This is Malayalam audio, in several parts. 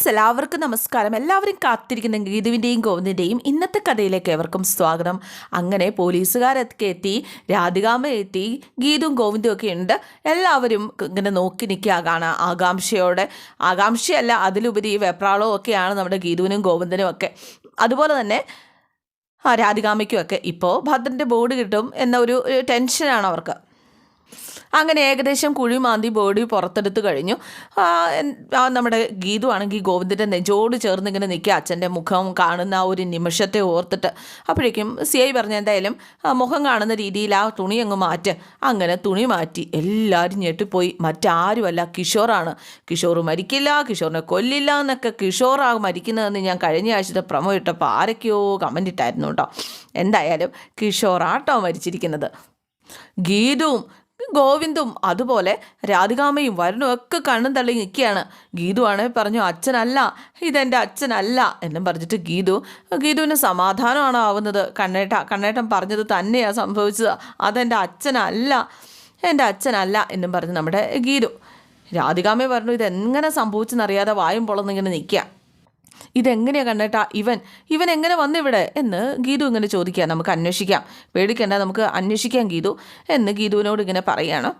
ഫ്രണ്ട്സ് എല്ലാവർക്കും നമസ്കാരം. എല്ലാവരും കാത്തിരിക്കുന്ന ഗീതുവിന്റെയും ഗോവിന്ദിന്റെയും ഇന്നത്തെ കഥയിലേക്ക് ഏവർക്കും സ്വാഗതം. അങ്ങനെ പോലീസുകാരൊക്കെ എത്തി രാധികാമ്മ എത്തി ഗീതും ഗോവിന്ദും ഒക്കെ ഉണ്ട്. എല്ലാവരും ഇങ്ങനെ നോക്കി നിൽക്കുകയാണ് ആകാംക്ഷയോടെ. ആകാംക്ഷയല്ല അതിലുപരി വെപ്രാളവും ഒക്കെയാണ് നമ്മുടെ ഗീതുവിനും ഗോവിന്ദനും ഒക്കെ. അതുപോലെ തന്നെ രാധികാമയ്ക്കും ഒക്കെ. ഇപ്പോൾ ഭദ്രന്റെ ബോർഡ് കിട്ടും എന്ന ഒരു ടെൻഷനാണ് അവർക്ക്. അങ്ങനെ ഏകദേശം കുഴി മാന്തി ബോഡി പുറത്തെടുത്ത് കഴിഞ്ഞു. നമ്മുടെ ഗീതു ആണെങ്കിൽ ഗോവിന്ദന്റെ നെജോട് ചേർന്ന് ഇങ്ങനെ നിൽക്കുക. അച്ഛന്റെ മുഖം കാണുന്ന ആ ഒരു നിമിഷത്തെ ഓർത്തിട്ട് അപ്പോഴേക്കും സി ഐ പറഞ്ഞ എന്തായാലും മുഖം കാണുന്ന രീതിയിൽ ആ തുണി അങ്ങ് മാറ്റ്. അങ്ങനെ തുണി മാറ്റി. എല്ലാവരും ഞെട്ടിപ്പോയി. മറ്റാരുമല്ല കിഷോറാണ്. കിഷോർ മരിക്കില്ല കിഷോറിനെ കൊല്ലില്ല എന്നൊക്കെ കിഷോറാ മരിക്കുന്നതെന്ന് ഞാൻ കഴിഞ്ഞ ആഴ്ചത്തെ പ്രമോ ഇട്ടപ്പോൾ ആരൊക്കെയോ കമന്റ് ഇട്ടായിരുന്നു കേട്ടോ. എന്തായാലും കിഷോറാട്ടോ മരിച്ചിരിക്കുന്നത്. ഗീതുവും ഗോവിന്ദും അതുപോലെ രാധികാമയും വരുണും ഒക്കെ കണ്ണും തള്ളി നിൽക്കുകയാണ്. ഗീതു പറഞ്ഞു അച്ഛനല്ല ഇതെന്റെ അച്ഛനല്ല എന്നും പറഞ്ഞിട്ട് ഗീതു ഗീതുവിന് സമാധാനമാണ് ആവുന്നത്. കണ്ണേട്ട കണ്ണേട്ടൻ പറഞ്ഞത് തന്നെയാണ് സംഭവിച്ചത്. അതെന്റെ അച്ഛനല്ല എന്റെ അച്ഛനല്ല എന്നും പറഞ്ഞ് നമ്മുടെ ഗീതു. രാധികാമയെ പറഞ്ഞു ഇതെങ്ങനെ സംഭവിച്ചെന്നറിയാതെ വായും പൊളന്നിങ്ങനെ നിൽക്കുക. ഇതെങ്ങനെയാ കണ്ടേട്ടാ ഇവൻ? ഇവൻ എങ്ങനെ വന്നിവിടെ എന്ന് ഗീതു ഇങ്ങനെ ചോദിക്കുക. നമുക്ക് അന്വേഷിക്കാം. പേടിക്കണ്ട നമുക്ക് അന്വേഷിക്കാം ഗീതു. എന്ന് ഗീതുവിനോട് ഇങ്ങനെ പറയുകയാണ്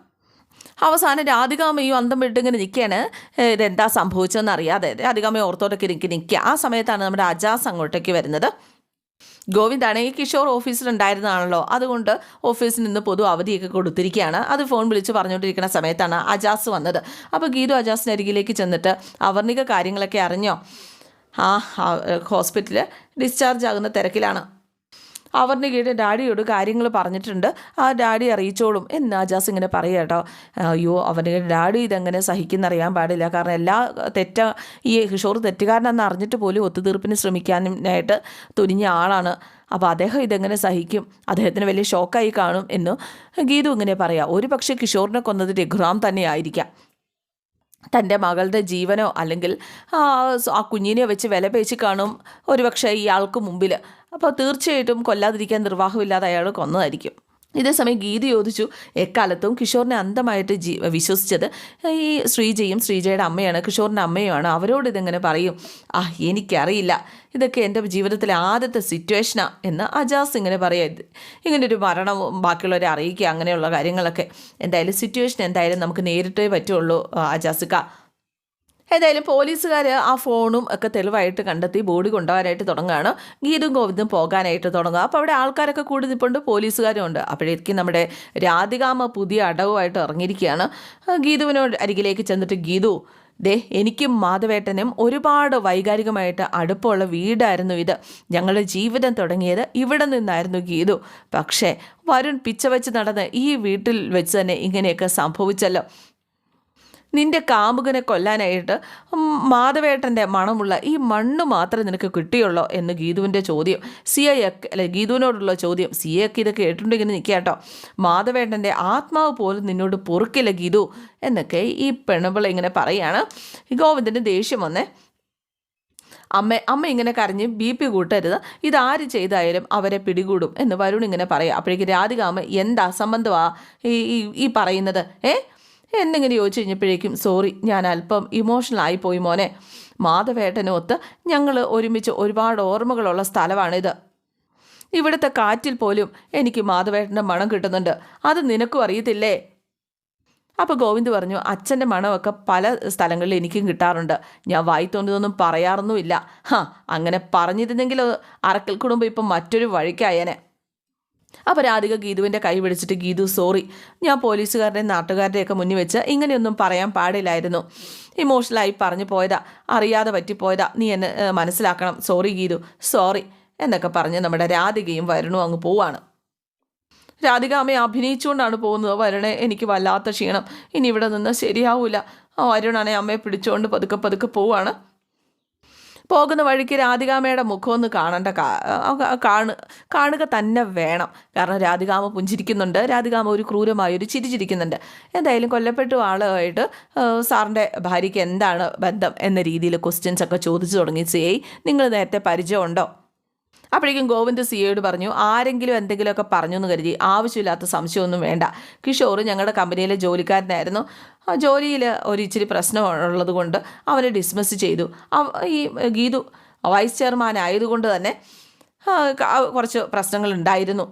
അവസാനം രാധികാമയും അന്തം വിട്ട് ഇങ്ങനെ നിൽക്കുകയാണ്. ഇതെന്താ സംഭവിച്ചതെന്ന് അറിയാതെ. രാധികാമ്മ ഓർത്തോട്ടൊക്കെ എനിക്ക് നിൽക്കുക. ആ സമയത്താണ് നമ്മുടെ അജാസ് അങ്ങോട്ടേക്ക് വരുന്നത്. ഗോവിന്ദാണ് ഈ കിഷോർ ഓഫീസിലുണ്ടായിരുന്നതാണല്ലോ. അതുകൊണ്ട് ഓഫീസിൽ നിന്ന് പൊതു അവധിയൊക്കെ കൊടുത്തിരിക്കുകയാണ്. അത് ഫോൺ വിളിച്ച് പറഞ്ഞുകൊണ്ടിരിക്കുന്ന സമയത്താണ് അജാസ് വന്നത്. അപ്പോൾ ഗീതു അജാസിന്റെ അരികിലേക്ക് ചെന്നിട്ട് അവർണിക കാര്യങ്ങളൊക്കെ അറിഞ്ഞോ? ആ ഹോസ്പിറ്റലിൽ ഡിസ്ചാർജ് ആകുന്ന തിരക്കിലാണ്. അവർണികയുടെ ഡാഡിയോട് കാര്യങ്ങൾ പറഞ്ഞിട്ടുണ്ട്. ആ ഡാഡി അറിയിച്ചോളും. എന്ന് ജാസ് ഇങ്ങനെ പറയുക കേട്ടോ. അയ്യോ അവന്റെ ഡാഡി ഇതെങ്ങനെ സഹിക്കുന്നറിയാൻ പാടില്ല. കാരണം എല്ലാ തെറ്റ ഈ കിഷോർ തെറ്റുകാരനെന്ന് അറിഞ്ഞിട്ട് പോലും ഒത്തുതീർപ്പിന് ശ്രമിക്കാനായിട്ട് തുനിഞ്ഞ ആളാണ്. അപ്പോൾ അദ്ദേഹം ഇതെങ്ങനെ സഹിക്കും? അദ്ദേഹത്തിന് വലിയ ഷോക്കായി കാണും എന്ന് ഗീതു ഇങ്ങനെ പറയാം. ഒരു പക്ഷേ കിഷോറിനെ കൊന്നത് രഘുറാം തന്നെ ആയിരിക്കാം തന്റെ മകളുടെ ജീവനോ അല്ലെങ്കിൽ ആ കുഞ്ഞിനെയോ കുഞ്ഞിനെ വെച്ച് വില പേച്ച് കാണും. ഒരുപക്ഷെ ഇയാൾക്ക് മുമ്പിൽ അപ്പോൾ തീർച്ചയായിട്ടും കൊല്ലാതിരിക്കാൻ നിർവാഹമില്ലാതെ അയാൾ കൊന്നതായിരിക്കും. ഇതേസമയം ഗീത ചോദിച്ചു എക്കാലത്തും കിഷോറിനെ അന്തമായിട്ട് ജീ വിശ്വസിച്ചത് ഈ ശ്രീജയും ശ്രീജയുടെ അമ്മയാണ് കിഷോറിന്റെ അമ്മയുമാണ്. അവരോട് ഇതെങ്ങനെ പറയും? ആ എനിക്കറിയില്ല. ഇതൊക്കെ എന്റെ ജീവിതത്തിലെ ആദ്യത്തെ സിറ്റുവേഷനാണ് എന്ന് അജാസ് ഇങ്ങനെ പറയരുത് ഇങ്ങനെ ഒരു മരണവും ബാക്കിയുള്ളവരെ അറിയിക്കുക അങ്ങനെയുള്ള കാര്യങ്ങളൊക്കെ. എന്തായാലും സിറ്റുവേഷൻ എന്തായാലും നമുക്ക് നേരിട്ടേ പറ്റുള്ളൂ അജാസിക്ക ഏതായാലും പോലീസുകാർ ആ ഫോണും ഒക്കെ തെളിവായിട്ട് കണ്ടെത്തി ബോഡി കൊണ്ടുപോകാനായിട്ട് തുടങ്ങുകയാണ്. ഗീതും ഗോവിന്ദും പോകാനായിട്ട് തുടങ്ങുക. അപ്പോൾ അവിടെ ആൾക്കാരൊക്കെ കൂടി നിൽപ്പുണ്ട് പോലീസുകാരും ഉണ്ട്. അപ്പോഴേക്കും നമ്മുടെ രാധികാമ്മ പുതിയ അടവുമായിട്ട് ഇറങ്ങിയിരിക്കുകയാണ്. ഗീതുവിനോട് അരികിലേക്ക് ചെന്നിട്ട് ഗീതു ദേ എനിക്കും മാധവേട്ടനും ഒരുപാട് വൈകാരികമായിട്ട് അടുപ്പമുള്ള വീടായിരുന്നു ഇത്. ഞങ്ങളുടെ ജീവിതം തുടങ്ങിയത് ഇവിടെ നിന്നായിരുന്നു ഗീതു. പക്ഷേ വരുൺ പിച്ച വെച്ച് നടന്ന് ഈ വീട്ടിൽ വെച്ച് തന്നെ ഇങ്ങനെയൊക്കെ സംഭവിച്ചല്ലോ. നിന്റെ കാമുകനെ കൊല്ലാനായിട്ട് മാധവേട്ടന്റെ മണമുള്ള ഈ മണ്ണ് മാത്രമേ നിനക്ക് കിട്ടിയുള്ളോ എന്ന് ഗീതുവിന്റെ ചോദ്യം. സി എക്ക് അല്ലെ ഗീതുവിനോടുള്ള ചോദ്യം. സി എക്ക് ഇതൊക്കെ കേട്ടിട്ടുണ്ടെങ്കിൽ നിൽക്കാട്ടോ കേട്ടോ. മാധവേട്ടന്റെ ആത്മാവ് പോലും നിന്നോട് പൊറുക്കില്ല ഗീതു എന്നൊക്കെ ഈ പെണ്ണുപിള്ള ഇങ്ങനെ പറയാണ് ഗോവിന്ദന് ദേഷ്യം വന്നേ. അമ്മ അമ്മ ഇങ്ങനെ കരഞ്ഞ് ബി പി കൂട്ടരുത്. ഇതാര് ചെയ്തായാലും അവരെ പിടികൂടും എന്ന് വരുൺ ഇങ്ങനെ പറയാം അപ്പോഴേക്കും രാധികാമ്മ എന്താ സംബന്ധമാ ഈ ഈ- പറയുന്നത്? ഏ? എന്നിങ്ങനെ ചോദിച്ചു കഴിഞ്ഞപ്പോഴേക്കും സോറി ഞാൻ അല്പം ഇമോഷണൽ ആയിപ്പോയി മോനെ. മാധവേട്ടനൊത്ത് ഞങ്ങൾ ഒരുമിച്ച് ഒരുപാട് ഓർമ്മകളുള്ള സ്ഥലമാണിത്. ഇവിടുത്തെ കാറ്റിൽ പോലും എനിക്ക് മാധവേട്ടന്റെ മണം കിട്ടുന്നുണ്ട്. അത് നിനക്കും അറിയത്തില്ലേ? അപ്പോൾ ഗോവിന്ദ് പറഞ്ഞു അച്ഛന്റെ മണമൊക്കെ പല സ്ഥലങ്ങളിൽ എനിക്കും കിട്ടാറുണ്ട്. ഞാൻ വായിത്തോണ്ടതൊന്നും പറയാറൊന്നുമില്ല. ഹാ അങ്ങനെ പറഞ്ഞിരുന്നെങ്കിൽ അറക്കൽ കുടുംബം ഇപ്പം മറ്റൊരു വഴിക്കായേനെ. അപ്പോൾ രാധിക ഗീതുവിന്റെ കൈ പിടിച്ചിട്ട് ഗീതു സോറി ഞാൻ പോലീസുകാരുടെയും നാട്ടുകാരുടെയൊക്കെ മുന്നിൽ വെച്ച് ഇങ്ങനെയൊന്നും പറയാൻ പാടില്ലായിരുന്നു. ഇമോഷണലായി പറഞ്ഞു പോയതാ. അറിയാതെ പറ്റിപ്പോയതാ. നീ എന്നെ മനസ്സിലാക്കണം. സോറി ഗീതു. സോറി എന്നൊക്കെ പറഞ്ഞ് നമ്മുടെ രാധികയും വരുണും അങ്ങ് പോവാണ്. രാധിക അമ്മയെ അഭിനയിച്ചുകൊണ്ടാണ് പോകുന്നത് വരണേ. എനിക്ക് വല്ലാത്ത ക്ഷീണം. ഇനി ഇവിടെ നിന്ന് ശരിയാവൂല. ആ വരുണാണെ അമ്മയെ പിടിച്ചുകൊണ്ട് പതുക്കെ പതുക്കെ പോവാണ്. പോകുന്ന വഴിക്ക് രാധികാമ്മയുടെ മുഖമൊന്ന് കാണേണ്ട കാണു കാണുക തന്നെ വേണം. കാരണം രാധികാമ പുഞ്ചിരിക്കുന്നുണ്ട്. രാധികാമ ഒരു ക്രൂരമായി ഒരു ചിരി ചിരിക്കുന്നുണ്ട്. എന്തായാലും കൊല്ലപ്പെട്ട ആളുമായിട്ട് സാറിന്റെ ഭാര്യയ്ക്ക് എന്താണ് ബന്ധം എന്ന രീതിയിൽ ക്വസ്റ്റ്യൻസ് ഒക്കെ ചോദിച്ചു തുടങ്ങി. സി നിങ്ങൾ നേരത്തെ പരിചയമുണ്ടോ? അപ്പോഴേക്കും ഗോവിന്ദ് സിയോട് പറഞ്ഞു ആരെങ്കിലും എന്തെങ്കിലുമൊക്കെ പറഞ്ഞു എന്ന് കരുതി ആവശ്യമില്ലാത്ത സംശയമൊന്നും വേണ്ട. കിഷോർ ഞങ്ങളുടെ കമ്പനിയിലെ ജോലിക്കാരനായിരുന്നു. ജോലിയിൽ ഒരു ഇച്ചിരി പ്രശ്നമുള്ളത് കൊണ്ട് അവനെ ഡിസ്മിസ് ചെയ്തു. ഈ ഗീതു വൈസ് ചെയർമാൻ ആയതുകൊണ്ട് തന്നെ കുറച്ച് പ്രശ്നങ്ങൾ ഉണ്ടായിരുന്നു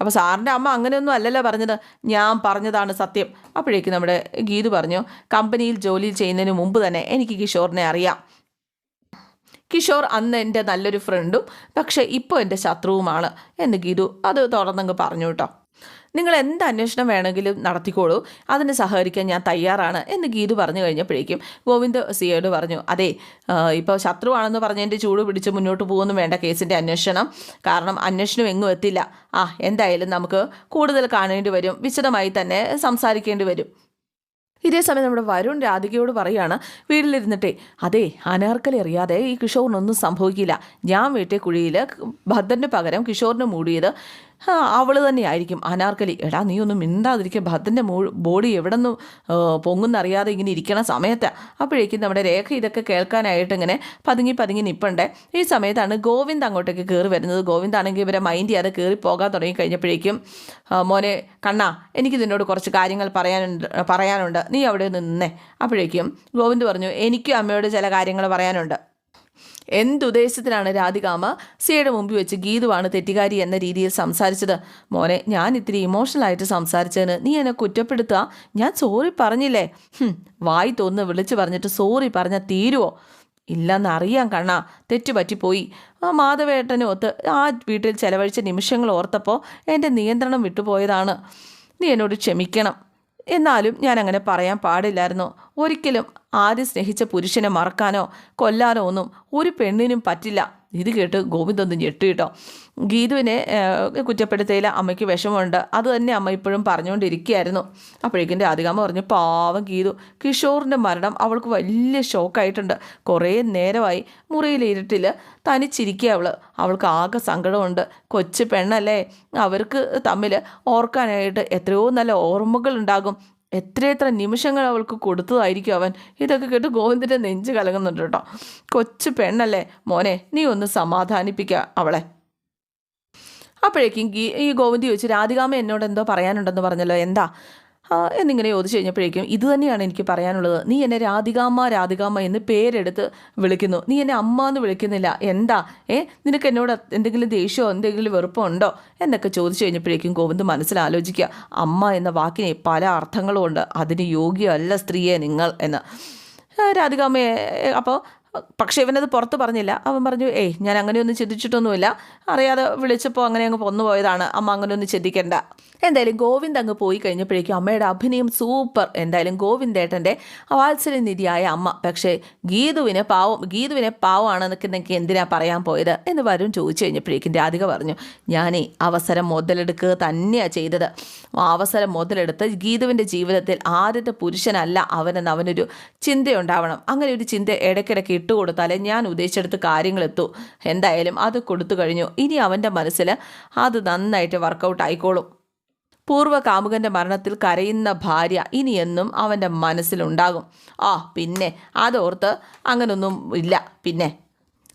അപ്പോൾ സാറിന്റെ അമ്മ അങ്ങനെയൊന്നും അല്ലല്ലോ പറഞ്ഞത്. ഞാൻ പറഞ്ഞതാണ് സത്യം. അപ്പോഴേക്കും നമ്മുടെ ഗീതു പറഞ്ഞു കമ്പനിയിൽ ജോലി ചെയ്യുന്നതിന് മുമ്പ് തന്നെ എനിക്ക് കിഷോറിനെ അറിയാം. കിഷോർ അന്ന് എന്റെ നല്ലൊരു ഫ്രണ്ടും പക്ഷേ ഇപ്പോൾ എന്റെ ശത്രുവുമാണ് എന്ന് ഗീതു അത് തുറന്നങ്ങ് പറഞ്ഞു കേട്ടോ. നിങ്ങൾ എന്ത് അന്വേഷണം വേണമെങ്കിലും നടത്തിക്കോളൂ അതിന് സഹകരിക്കാൻ ഞാൻ തയ്യാറാണ് എന്ന് ഗീതു പറഞ്ഞു കഴിഞ്ഞപ്പോഴേക്കും ഗോവിന്ദ് സിയോട് പറഞ്ഞു അതെ ഇപ്പോൾ ശത്രുവാണെന്ന് പറഞ്ഞതിന്റെ ചൂട് പിടിച്ച് മുന്നോട്ട് പോകുന്നു വേണ്ട കേസിന്റെ അന്വേഷണം. കാരണം അന്വേഷണം എങ്ങും എത്തില്ല. ആ എന്തായാലും നമുക്ക് കൂടുതൽ കാണേണ്ടി വരും വിശദമായി തന്നെ സംസാരിക്കേണ്ടി വരും. ഇതേ സമയം നമ്മുടെ വരുൺ രാധികയോട് പറയാണ് വീട്ടിലിരുന്നിട്ടേ അതെ അനാർക്കലി അറിയാതെ ഈ കിഷോറിനൊന്നും സംഭവിക്കില്ല. ഞാൻ വീട്ടിൽ കുഴിയിൽ ഭദ്രന് പകരം കിഷോറിന് മൂടിയത് ആ, അവൾ തന്നെയായിരിക്കും. അനാർക്കലി എടാ നീ ഒന്നും മിണ്ടാതിരിക്കുക ഭദ്രന്റെ ബോഡി എവിടെ നിന്നും പൊങ്ങുന്നറിയാതെ ഇങ്ങനെ ഇരിക്കണ സമയത്ത്. അപ്പോഴേക്കും നമ്മുടെ രേഖ ഇതൊക്കെ കേൾക്കാനായിട്ട് ഇങ്ങനെ പതുങ്ങി പതുങ്ങി നിൽപ്പണ്ടേ ഈ സമയത്താണ് ഗോവിന്ദ് അങ്ങോട്ടേക്ക് കയറി വരുന്നത്. ഗോവിന്ദാണെങ്കിൽ ഇവരെ മൈൻഡ് ചെയ്യാതെ കയറി പോകാൻ തുടങ്ങി കഴിഞ്ഞപ്പോഴേക്കും മോനെ കണ്ണാ എനിക്ക് നിന്നോട് കുറച്ച് കാര്യങ്ങൾ പറയാനുണ്ട് പറയാനുണ്ട്. നീ അവിടെ നിന്നേ. അപ്പോഴേക്കും ഗോവിന്ദ് പറഞ്ഞു എനിക്കും അമ്മയോട് ചില കാര്യങ്ങൾ പറയാനുണ്ട്. എന്തുദ്ദേശത്തിലാണ് രാധികാമ സിയുടെ മുമ്പിൽ വെച്ച് ഗീതുവാണ് തെറ്റുകാരി എന്ന രീതിയിൽ സംസാരിച്ചത്? മോനെ ഞാൻ ഇത്തിരി ഇമോഷണലായിട്ട് സംസാരിച്ചതിന് നീ എന്നെ കുറ്റപ്പെടുത്തുക ഞാൻ സോറി പറഞ്ഞില്ലേ? വായി തോന്നുന്നു വിളിച്ചു പറഞ്ഞിട്ട് സോറി പറഞ്ഞാൽ തീരുവോ? ഇല്ലെന്ന് അറിയാൻ കണ്ണാ തെറ്റ് പറ്റിപ്പോയി. ആ മാധവേട്ടനൊത്ത് ആ വീട്ടിൽ ചെലവഴിച്ച നിമിഷങ്ങൾ ഓർത്തപ്പോൾ എന്റെ നിയന്ത്രണം വിട്ടുപോയതാണ്. നീ എന്നോട് ക്ഷമിക്കണം. എന്നാലും ഞാൻ അങ്ങനെ പറയാൻ പാടില്ലായിരുന്നു. ഒരിക്കലും ആദ്യം സ്നേഹിച്ച പുരുഷനെ മറക്കാനോ കൊല്ലാനോ ഒന്നും ഒരു പെണ്ണിനും പറ്റില്ല. ഇത് കേട്ട് ഗോവിന്ദ് ഒന്ന് ഞെട്ടിട്ടോ ഗീതുവിനെ ഏഹ്, അമ്മയ്ക്ക് വിഷമമുണ്ട്. അത് തന്നെ അമ്മ ഇപ്പോഴും പറഞ്ഞുകൊണ്ടിരിക്കുകയായിരുന്നു. അപ്പോഴേക്കും രാധികാമ്മ പറഞ്ഞു പാവം ഗീതു കിഷോറിന്റെ മരണം അവൾക്ക് വലിയ ഷോക്കായിട്ടുണ്ട്. കുറേ നേരമായി മുറിയിൽ ഇരുട്ടിൽ തനിച്ചിരിക്കുക അവൾ അവൾക്ക് ആകെ സങ്കടമുണ്ട്. കൊച്ചു പെണ്ണല്ലേ. അവർക്ക് തമ്മിൽ ഓർക്കാനായിട്ട് എത്രയോ നല്ല ഓർമ്മകൾ ഉണ്ടാകും. എത്രയെത്ര നിമിഷങ്ങൾ അവൾക്ക് കൊടുത്തതായിരിക്കും അവൻ. ഇതൊക്കെ കേട്ട് ഗോവിന്ദന്റെ നെഞ്ച് കലങ്ങുന്നുണ്ട് കേട്ടോ. കൊച്ചു പെണ്ണല്ലേ മോനെ നീ ഒന്ന് സമാധാനിപ്പിക്കുക അവളെ. അപ്പോഴേക്കും ഈ ഗോവിന്ദ് ചോദിച്ചു രാധികാമ എന്നോട് എന്തോ പറയാനുണ്ടെന്ന് പറഞ്ഞല്ലോ എന്താ? എന്നിങ്ങനെ ചോദിച്ചു കഴിഞ്ഞപ്പോഴേക്കും ഇത് തന്നെയാണ് എനിക്ക് പറയാനുള്ളത്. നീ എന്നെ രാധികാമ്മ രാധികാമ്മ എന്ന് പേരെടുത്ത് വിളിക്കുന്നു. നീ എന്നെ അമ്മ എന്ന് വിളിക്കുന്നില്ല. എന്താ? ഏ? നിനക്ക് എന്നോട് എന്തെങ്കിലും ദേഷ്യമോ എന്തെങ്കിലും വെറുപ്പോ ഉണ്ടോ? എന്നൊക്കെ ചോദിച്ചു കഴിഞ്ഞപ്പോഴേക്കും ഗോവിന്ദ് മനസ്സിലാലോചിക്കുക. അമ്മ എന്ന വാക്കിന് പല അർത്ഥങ്ങളും ഉണ്ട് അതിന് യോഗ്യമല്ല സ്ത്രീയെ നിങ്ങൾ എന്ന്. രാധികാമ്മയെ അപ്പോൾ പക്ഷേ ഇവനത് പുറത്ത് പറഞ്ഞില്ല. അവൻ പറഞ്ഞു ഏയ് ഞാൻ അങ്ങനെയൊന്നും ചിന്തിച്ചിട്ടൊന്നുമില്ല. അറിയാതെ വിളിച്ചപ്പോൾ അങ്ങനെ അങ്ങ് പൊന്നു പോയതാണ്. അമ്മ അങ്ങനെയൊന്നും ചിന്തിക്കണ്ട. എന്തായാലും ഗോവിന്ദ് അങ്ങ് പോയി കഴിഞ്ഞപ്പോഴേക്കും അമ്മയുടെ അഭിനയം സൂപ്പർ. എന്തായാലും ഗോവിന്ദേട്ടന്റെ വാത്സല്യനിധിയായ അമ്മ. പക്ഷേ ഗീതുവിനെ പാവം ഗീതുവിനെ പാവമാണെന്നൊക്കെ നിങ്ങൾക്ക് എന്തിനാ പറയാൻ പോയത്? എന്ന് വരും ചോദിച്ചു കഴിഞ്ഞപ്പോഴേക്കും രാധിക പറഞ്ഞു ഞാനേ അവസരം മുതലെടുക്കുക തന്നെയാണ് ചെയ്തത്. അവസരം മുതലെടുത്ത് ഗീതുവിന്റെ ജീവിതത്തിൽ ആദ്യത്തെ പുരുഷനല്ല അവനെന്ന് അവനൊരു ചിന്തയുണ്ടാവണം. അങ്ങനെ ഒരു ചിന്ത ഇടയ്ക്കിടയ്ക്ക് ഇട്ടുകൊടുത്താലേ ഞാൻ ഉദ്ദേശിച്ചെടുത്ത് കാര്യങ്ങളെത്തൂ. എന്തായാലും അത് കൊടുത്തു കഴിഞ്ഞു. ഇനി അവന്റെ മനസ്സിൽ അത് നന്നായിട്ട് വർക്കൗട്ട് ആയിക്കോളും. പൂർവ കാമുകന്റെ മരണത്തിൽ കരയുന്ന ഭാര്യ ഇനിയെന്നും അവന്റെ മനസ്സിലുണ്ടാകും. ആ പിന്നെ അതോർത്ത് അങ്ങനൊന്നും ഇല്ല. പിന്നെ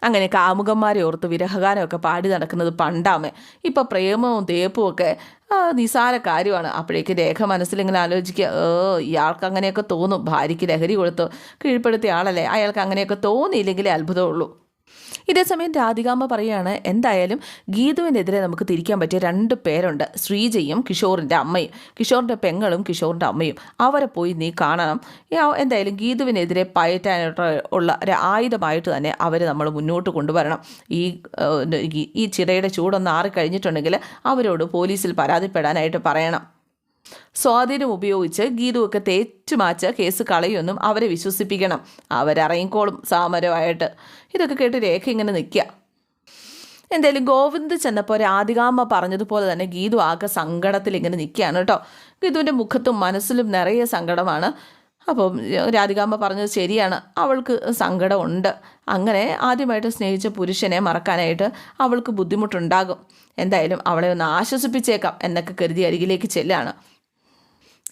അങ്ങനെ കാമുകന്മാരെ ഓർത്ത് വിരഹഗാനമൊക്കെ പാടി നടക്കുന്നത് പണ്ടാമേ. ഇപ്പോൾ പ്രേമവും തേപ്പും ഒക്കെ നിസാര കാര്യമാണ്. അപ്പോഴേക്ക് രേഖ മനസ്സിലിങ്ങനെ ആലോചിക്കുക ഏ ഇയാൾക്ക് അങ്ങനെയൊക്കെ തോന്നും. ഭാര്യയ്ക്ക് ലഹരി കൊടുത്തു കീഴ്പ്പെടുത്തിയ ആളല്ലേ? അയാൾക്ക് അങ്ങനെയൊക്കെ തോന്നിയില്ലെങ്കിലേ അത്ഭുതമുള്ളൂ. ഇതേസമയം രാധികാമ്മ പറയുകയാണ് എന്തായാലും ഗീതുവിനെതിരെ നമുക്ക് തിരിക്കാൻ പറ്റിയ രണ്ട് പേരുണ്ട്. ശ്രീജയും കിഷോറിന്റെ അമ്മയും. കിഷോറിന്റെ പെങ്ങളും കിഷോറിന്റെ അമ്മയും. അവരെ പോയി നീ കാണണം. എന്തായാലും ഗീതുവിനെതിരെ പയറ്റാനായിട്ട് ഉള്ള ഒരു ആയുധമായിട്ട് തന്നെ അവർ നമ്മൾ മുന്നോട്ട് കൊണ്ടുവരണം. ഈ ഈ- ചിറയുടെ ചൂടൊന്ന് ആറിക്കഴിഞ്ഞിട്ടുണ്ടെങ്കിൽ അവരോട് പോലീസിൽ പരാതിപ്പെടാനായിട്ട് പറയണം. സ്വാധീനം ഉപയോഗിച്ച് ഗീതുവൊക്കെ തേച്ചുമാച്ച് കേസ് കളയുമെന്നും അവരെ വിശ്വസിപ്പിക്കണം. അവരറിയിക്കോളും സാമരമായിട്ട്. ഇതൊക്കെ കേട്ട് രേഖ ഇങ്ങനെ നിൽക്കുക. എന്തായാലും ഗോവിന്ദ് ചെന്നപ്പോൾ രാധികാമ്മ പറഞ്ഞതുപോലെ തന്നെ ഗീതു ആകെ സങ്കടത്തിൽ ഇങ്ങനെ നിൽക്കുകയാണ് കേട്ടോ. ഗീതുവിന്റെ മുഖത്തും മനസ്സിലും നിറയെ സങ്കടമാണ്. അപ്പം രാധികാമ്മ പറഞ്ഞത് ശരിയാണ്. അവൾക്ക് സങ്കടമുണ്ട്. അങ്ങനെ ആദ്യമായിട്ട് സ്നേഹിച്ച പുരുഷനെ മറക്കാനായിട്ട് അവൾക്ക് ബുദ്ധിമുട്ടുണ്ടാകും. എന്തായാലും അവളെ ഒന്ന് ആശ്വസിപ്പിച്ചേക്കാം എന്നൊക്കെ കരുതി അരികിലേക്ക് ചെല്ലാണ്.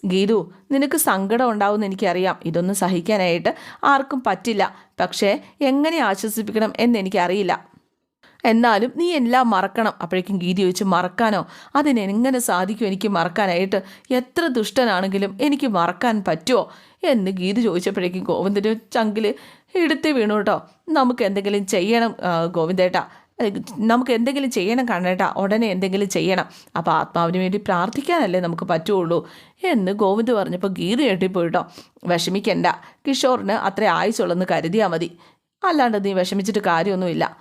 ഗീതു നിനക്ക് സങ്കടം ഉണ്ടാവുമെന്ന് എനിക്കറിയാം. ഇതൊന്നും സഹിക്കാനായിട്ട് ആർക്കും പറ്റില്ല. പക്ഷേ എങ്ങനെ ആശ്വസിപ്പിക്കണം എന്ന് എനിക്കറിയില്ല. എന്നാലും നീ എല്ലാം മറക്കണം. അപ്പോഴേക്കും ഗീതി വെച്ച് മറക്കാനോ? അതിനെങ്ങനെ സാധിക്കും എനിക്ക് മറക്കാനായിട്ട്? എത്ര ദുഷ്ടനാണെങ്കിലും എനിക്ക് മറക്കാൻ പറ്റുമോ എന്ന് ഗീത് ചോദിച്ചപ്പോഴേക്കും ഗോവിന്ദന്റെ ചങ്കിൽ എടുത്ത് വീണു കേട്ടോ. നമുക്ക് എന്തെങ്കിലും ചെയ്യണം ഗോവിന്ദേട്ടാ. നമുക്ക് എന്തെങ്കിലും ചെയ്യണം കണ്ണേട്ടാ. ഉടനെ എന്തെങ്കിലും ചെയ്യണം. അപ്പോൾ ആത്മാവിന് വേണ്ടി പ്രാർത്ഥിക്കാനല്ലേ നമുക്ക് പറ്റുള്ളൂ എന്ന് ഗോവിന്ദ് പറഞ്ഞപ്പോൾ ഗീത് കേട്ടിപ്പോയിട്ടോ വിഷമിക്കണ്ട കിഷോറിന് അത്ര ആയുസുള്ളെന്ന് കരുതിയാൽ മതി. അല്ലാണ്ട് നീ വിഷമിച്ചിട്ട് കാര്യമൊന്നുമില്ല.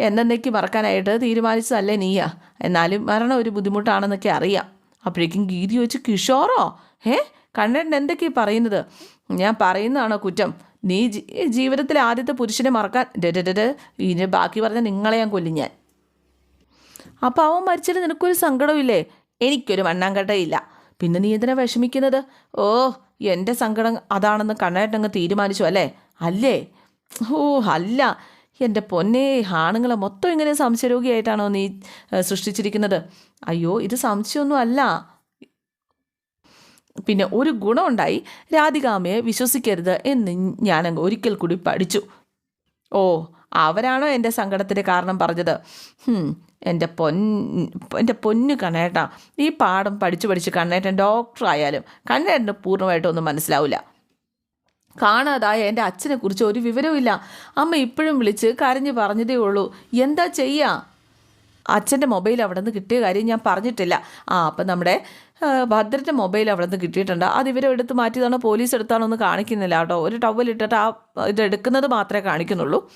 എന്നേക്ക് മറക്കാനായിട്ട് തീരുമാനിച്ചതല്ലേ നീയാ. എന്നാലും മരണം ഒരു ബുദ്ധിമുട്ടാണെന്നൊക്കെ അറിയാം. അപ്പോഴേക്കും ഗീതി ചോദിച്ചു കിഷോറോ? ഏ? കണ്ണേട്ടൻ എന്തൊക്കെയാ പറയുന്നത്? ഞാൻ പറയുന്നതാണോ കുറ്റം? നീ ജീവിതത്തിലെ ആദ്യത്തെ പുരുഷനെ മറക്കാൻ ഡെഡ് ഇനി ബാക്കി പറഞ്ഞ നിങ്ങളെ ഞാൻ കൊല്ലും ഞാൻ. അപ്പോൾ അവൻ മരിച്ചിട്ട് നിനക്കൊരു സങ്കടമില്ലേ എനിക്കൊരു മണ്ണാങ്കട്ടയില്ല. പിന്നെ നീ എന്തിനാ വിഷമിക്കുന്നത്? ഓ എന്റെ സങ്കടം അതാണെന്ന് കണ്ണായിട്ടങ്ങ് തീരുമാനിച്ചു അല്ലേ? അല്ലേ? ഓ അല്ല. എന്റെ പൊന്നെ ആണുങ്ങളെ മൊത്തം ഇങ്ങനെ സംശയരോഗിയായിട്ടാണോ നീ സൃഷ്ടിച്ചിരിക്കുന്നത്? അയ്യോ ഇത് സംശയമൊന്നും അല്ല. പിന്നെ ഒരു ഗുണമുണ്ടായി. രാധികാമയെ വിശ്വസിക്കരുത് എന്ന് ഞാൻ ഒരിക്കൽ കൂടി പഠിച്ചു. ഓ അവരാണോ എന്റെ സങ്കടത്തിന്റെ കാരണം പറഞ്ഞത്? എന്റെ പൊൻ എന്റെ പൊന്നു കണ്ണേട്ട. ഈ പാഠം പഠിച്ചു പഠിച്ച് കണ്ണേട്ടൻ ഡോക്ടർ ആയാലും കണ്ണേട്ടന് പൂർണമായിട്ടൊന്നും മനസ്സിലാവില്ല കാണാതായ എന്റെ അച്ഛനെക്കുറിച്ച് ഒരു വിവരവുമില്ല. അമ്മ ഇപ്പോഴും വിളിച്ച് കരഞ്ഞു പറഞ്ഞതേ ഉള്ളൂ. എന്താ ചെയ്യുക അച്ഛന്റെ മൊബൈൽ അവിടെ നിന്ന് കിട്ടിയ കാര്യം ഞാൻ പറഞ്ഞിട്ടില്ല. ആ അപ്പം നമ്മുടെ ഭദ്രന്റെ മൊബൈൽ അവിടെ നിന്ന് കിട്ടിയിട്ടുണ്ട്. അത് ഇവരെ എടുത്ത് മാറ്റിയതാണോ പോലീസ് എടുത്താണോ ഒന്നും കാണിക്കുന്നില്ല കേട്ടോ. ഒരു ടവൽ ഇട്ടിട്ട് ആ ഇത് എടുക്കുന്നത് മാത്രമേ കാണിക്കുന്നുള്ളൂ.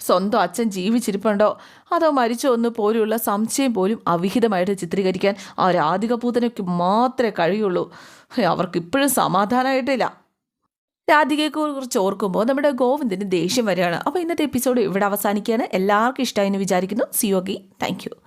സ്വന്തം അച്ഛൻ ജീവിച്ചിരിപ്പുണ്ടോ? അതോ മരിച്ചോ എന്ന് പോലെയുള്ള സംശയം പോലും അവിഹിതമായിട്ട് ചിത്രീകരിക്കാൻ ആ രാധികപൂതനയ്ക്ക് മാത്രമേ കഴിയുള്ളൂ. അവർക്ക് ഇപ്പോഴും സമാധാനമായിട്ടില്ല. രാധികയെ കുറിച്ച് ഓർക്കുമ്പോൾ നമ്മുടെ ഗോവിന്ദിന് ദേഷ്യം വരികയാണ്. അപ്പോൾ ഇന്നത്തെ എപ്പിസോഡ് ഇവിടെ അവസാനിക്കുകയാണ്. എല്ലാവർക്കും ഇഷ്ടമായി എന്ന് വിചാരിക്കുന്നു. സിയോഗി താങ്ക് യു